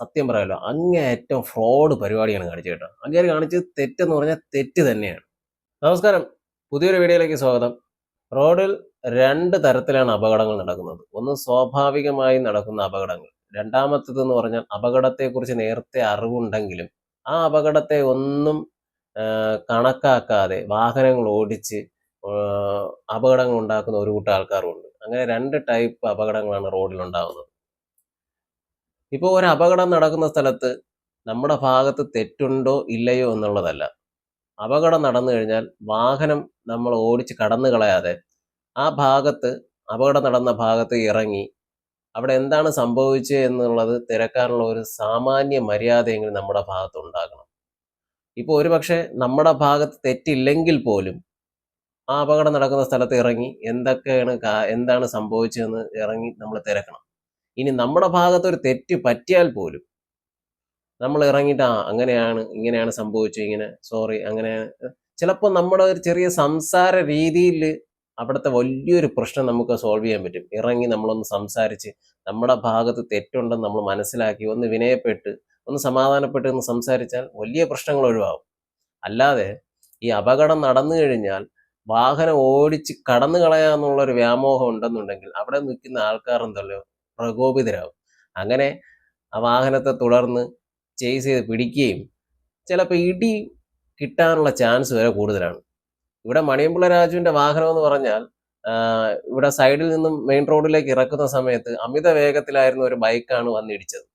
സത്യം പറയാലോ അങ്ങേറ്റം ഫ്രോഡ് പരിപാടിയാണ് കാണിച്ചു കേട്ടോ. അങ്ങേര് കാണിച്ചത് തെറ്റെന്ന് പറഞ്ഞാൽ തെറ്റ് തന്നെയാണ്. നമസ്കാരം. പുതിയൊരു വീഡിയോയിലേക്ക് സ്വാഗതം. റോഡിൽ രണ്ട് തരത്തിലാണ് അപകടങ്ങൾ നടക്കുന്നത്. ഒന്ന് സ്വാഭാവികമായി നടക്കുന്ന അപകടങ്ങൾ. രണ്ടാമത്തേതെന്ന് പറഞ്ഞാൽ അപകടത്തെക്കുറിച്ച് നേരത്തെ അറിവുണ്ടെങ്കിലും ആ അപകടത്തെ ഒന്നും കണക്കാക്കാതെ വാഹനങ്ങൾ ഓടിച്ച് അപകടങ്ങൾ ഉണ്ടാക്കുന്ന ഒരു കൂട്ടം ആൾക്കാരുണ്ട് അങ്ങനെ രണ്ട് ടൈപ്പ് അപകടങ്ങളാണ് റോഡിൽ ഉണ്ടാകുന്നത് ഇപ്പോൾ ഒരു അപകടം നടക്കുന്ന സ്ഥലത്ത് നമ്മുടെ ഭാഗത്ത് തെറ്റുണ്ടോ ഇല്ലയോ എന്നുള്ളതല്ല. അപകടം നടന്നു കഴിഞ്ഞാൽ വാഹനം നമ്മൾ ഓടിച്ച് കടന്നു കളയാതെ ആ ഭാഗത്ത് അപകടം നടന്ന ഭാഗത്ത് ഇറങ്ങി അവിടെ എന്താണ് സംഭവിച്ചത് എന്നുള്ളത് തിരക്കാനുള്ള ഒരു സാമാന്യ മര്യാദയെങ്കിലും നമ്മുടെ ഭാഗത്ത് ഉണ്ടാകണം. ഇപ്പോൾ ഒരുപക്ഷെ നമ്മുടെ ഭാഗത്ത് തെറ്റില്ലെങ്കിൽ പോലും ആ അപകടം നടക്കുന്ന സ്ഥലത്ത് ഇറങ്ങി എന്തൊക്കെയാണ് എന്താണ് സംഭവിച്ചതെന്ന് ഇറങ്ങി നമ്മൾ തിരക്കണം. ഇനി നമ്മുടെ ഭാഗത്ത് ഒരു തെറ്റ് പറ്റിയാൽ പോലും നമ്മൾ ഇറങ്ങിയിട്ട് ആ അങ്ങനെയാണ് ഇങ്ങനെയാണ് സംഭവിച്ചു ഇങ്ങനെ സോറി അങ്ങനെ ചിലപ്പോൾ നമ്മുടെ ഒരു ചെറിയ സംസാര രീതിയിൽ അവിടുത്തെ വലിയൊരു പ്രശ്നം നമുക്ക് സോൾവ് ചെയ്യാൻ പറ്റും. ഇറങ്ങി നമ്മളൊന്ന് സംസാരിച്ച് നമ്മുടെ ഭാഗത്ത് തെറ്റുണ്ടെന്ന് നമ്മൾ മനസ്സിലാക്കി ഒന്ന് വിനയപ്പെട്ട് ഒന്ന് സമാധാനപ്പെട്ട് ഒന്ന് സംസാരിച്ചാൽ വലിയ പ്രശ്നങ്ങൾ ഒഴിവാകും. അല്ലാതെ ഈ അപകടം നടന്നു കഴിഞ്ഞാൽ വാഹനം ഓടിച്ച് കടന്നു കളയാന്നുള്ളൊരു വ്യാമോഹം ഉണ്ടെന്നുണ്ടെങ്കിൽ അവിടെ നിൽക്കുന്ന ആൾക്കാർ എന്തല്ലോ പ്രകോപിതരാകും അങ്ങനെ ആ വാഹനത്തെ തുടർന്ന് ചേസ് ചെയ്ത് പിടിക്കുകയും ചിലപ്പോൾ ഇടി കിട്ടാനുള്ള ചാൻസ് വരെ കൂടുതലാണ്. ഇവിടെ മണിയമ്പിള്ള രാജുവിന്റെ വാഹനം എന്ന് പറഞ്ഞാൽ ഇവിടെ സൈഡിൽ നിന്നും മെയിൻ റോഡിലേക്ക് ഇറക്കുന്ന സമയത്ത് അമിത വേഗത്തിലായിരുന്ന ഒരു ബൈക്കാണ് വന്നിടിച്ചത്.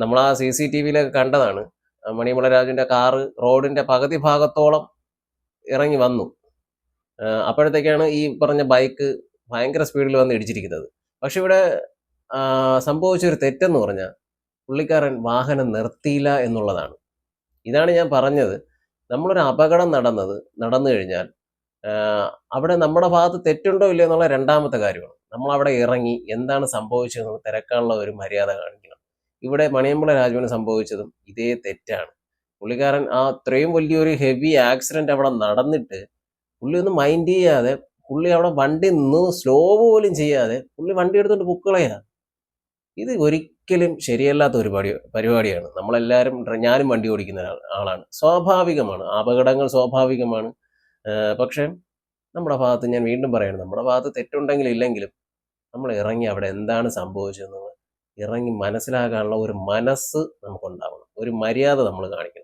നമ്മൾ ആ സി സി ടി വിയിലൊക്കെ കണ്ടതാണ് മണിമുള രാജുവിന്റെ കാറ് റോഡിന്റെ പകുതി ഭാഗത്തോളം ഇറങ്ങി വന്നു. അപ്പോഴത്തേക്കാണ് ഈ പറഞ്ഞ ബൈക്ക് ഭയങ്കര സ്പീഡിൽ വന്ന് ഇടിച്ചിരിക്കുന്നത്. പക്ഷെ ഇവിടെ സംഭവിച്ചൊരു തെറ്റെന്ന് പറഞ്ഞാൽ പുള്ളിക്കാരൻ വാഹനം നിർത്തിയില്ല എന്നുള്ളതാണ്. ഇതാണ് ഞാൻ പറഞ്ഞത്. നമ്മളൊരു അപകടം നടന്നത് നടന്നു കഴിഞ്ഞാൽ അവിടെ നമ്മുടെ ഭാഗത്ത് തെറ്റുണ്ടോ ഇല്ലയോ എന്നുള്ള രണ്ടാമത്തെ കാര്യമാണ്. നമ്മൾ അവിടെ ഇറങ്ങി എന്താണ് സംഭവിച്ചതെന്ന് തിരക്കാനുള്ള ഒരു മര്യാദ കാണിക്കണം. ഇവിടെ മണിയമ്പള രാജുവിന് സംഭവിച്ചതും ഇതേ തെറ്റാണ്. പുള്ളിക്കാരൻ ആ അത്രയും വലിയൊരു ഹെവി ആക്സിഡന്റ് അവിടെ നടന്നിട്ട് പുള്ളി ഒന്ന് മൈൻഡ് ചെയ്യാതെ പുള്ളി അവിടെ വണ്ടി നിന്ന് സ്ലോ പോലും ചെയ്യാതെ പുള്ളി വണ്ടി എടുത്തുകൊണ്ട് പൊക്കളയാ ഇത് ഒരിക്കലും ശരിയല്ലാത്ത ഒരു പരി പരിപാടിയാണ്. നമ്മളെല്ലാവരും ഞാനും വണ്ടി ഓടിക്കുന്ന ആളാണ്. സ്വാഭാവികമാണ്. അപകടങ്ങൾ സ്വാഭാവികമാണ്. പക്ഷേ നമ്മുടെ ഭാഗത്ത് ഞാൻ വീണ്ടും പറയണം നമ്മുടെ ഭാഗത്ത് തെറ്റുണ്ടെങ്കിലും ഇല്ലെങ്കിലും നമ്മൾ ഇറങ്ങി അവിടെ എന്താണ് സംഭവിച്ചതെന്ന് ഇറങ്ങി മനസ്സിലാക്കാനുള്ള ഒരു മനസ്സ് നമുക്കുണ്ടാവണം. ഒരു മര്യാദ നമ്മൾ കാണിക്കണം.